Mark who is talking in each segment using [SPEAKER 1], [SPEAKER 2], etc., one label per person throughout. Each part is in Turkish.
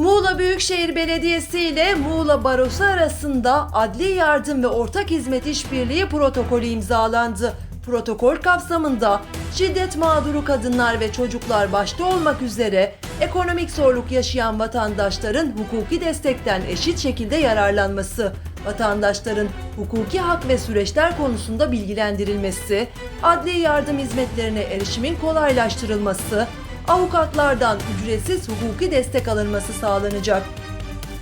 [SPEAKER 1] Muğla Büyükşehir Belediyesi ile Muğla Barosu arasında adli yardım ve ortak hizmet işbirliği protokolü imzalandı. Protokol kapsamında şiddet mağduru kadınlar ve çocuklar başta olmak üzere ekonomik zorluk yaşayan vatandaşların hukuki destekten eşit şekilde yararlanması, vatandaşların hukuki hak ve süreçler konusunda bilgilendirilmesi, adli yardım hizmetlerine erişimin kolaylaştırılması, avukatlardan ücretsiz hukuki destek alınması sağlanacak.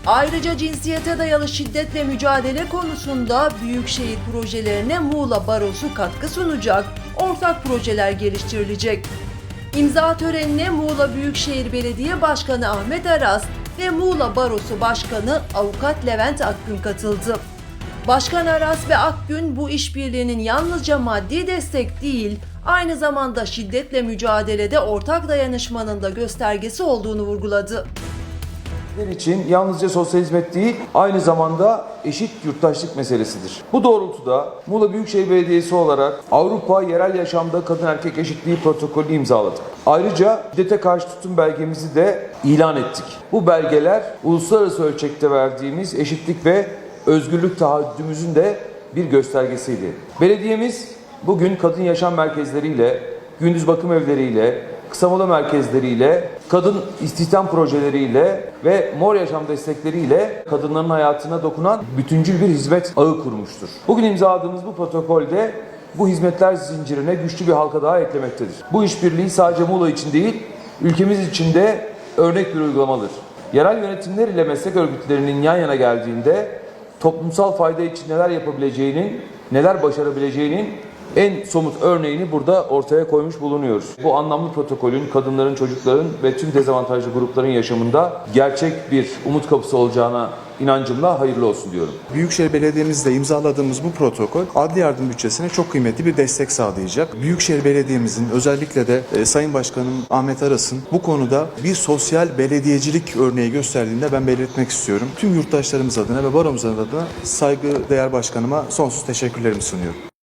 [SPEAKER 1] Ayrıca cinsiyete dayalı şiddetle mücadele konusunda büyükşehir projelerine Muğla Barosu katkı sunacak, ortak projeler geliştirilecek. İmza törenine Muğla Büyükşehir Belediye Başkanı Ahmet Aras ve Muğla Barosu Başkanı Avukat Levent Akgün katıldı. Başkan Aras ve Akgün bu işbirliğinin yalnızca maddi destek değil, aynı zamanda şiddetle mücadelede ortak dayanışmanın da göstergesi olduğunu vurguladı.
[SPEAKER 2] Bizler için yalnızca sosyal hizmet değil, aynı zamanda eşit yurttaşlık meselesidir. Bu doğrultuda Muğla Büyükşehir Belediyesi olarak Avrupa Yerel Yaşamda Kadın Erkek Eşitliği Protokolü imzaladık. Ayrıca şiddete karşı tutum belgemizi de ilan ettik. Bu belgeler uluslararası ölçekte verdiğimiz eşitlik ve özgürlük taahhüdümüzün de bir göstergesiydi. Belediyemiz bugün kadın yaşam merkezleriyle, gündüz bakım evleriyle, kısa merkezleriyle, kadın istihdam projeleriyle ve mor yaşam destekleriyle kadınların hayatına dokunan bütüncül bir hizmet ağı kurmuştur. Bugün imzaladığımız bu protokolde bu hizmetler zincirine güçlü bir halka daha eklemektedir. Bu işbirliği sadece Muğla için değil, ülkemiz için de örnek bir uygulamadır. Yerel yönetimler ile meslek örgütlerinin yan yana geldiğinde toplumsal fayda için neler yapabileceğinin, neler başarabileceğinin en somut örneğini burada ortaya koymuş bulunuyoruz. Bu anlamlı protokolün kadınların, çocukların ve tüm dezavantajlı grupların yaşamında gerçek bir umut kapısı olacağına inancımla hayırlı olsun diyorum.
[SPEAKER 3] Büyükşehir Belediye'mizle imzaladığımız bu protokol adli yardım bütçesine çok kıymetli bir destek sağlayacak. Büyükşehir Belediye'mizin özellikle de e, Sayın Başkanım Ahmet Aras'ın bu konuda bir sosyal belediyecilik örneği gösterdiğinde ben belirtmek istiyorum. Tüm yurttaşlarımız adına ve baromuz adına saygı değer başkanıma sonsuz teşekkürlerimi sunuyorum.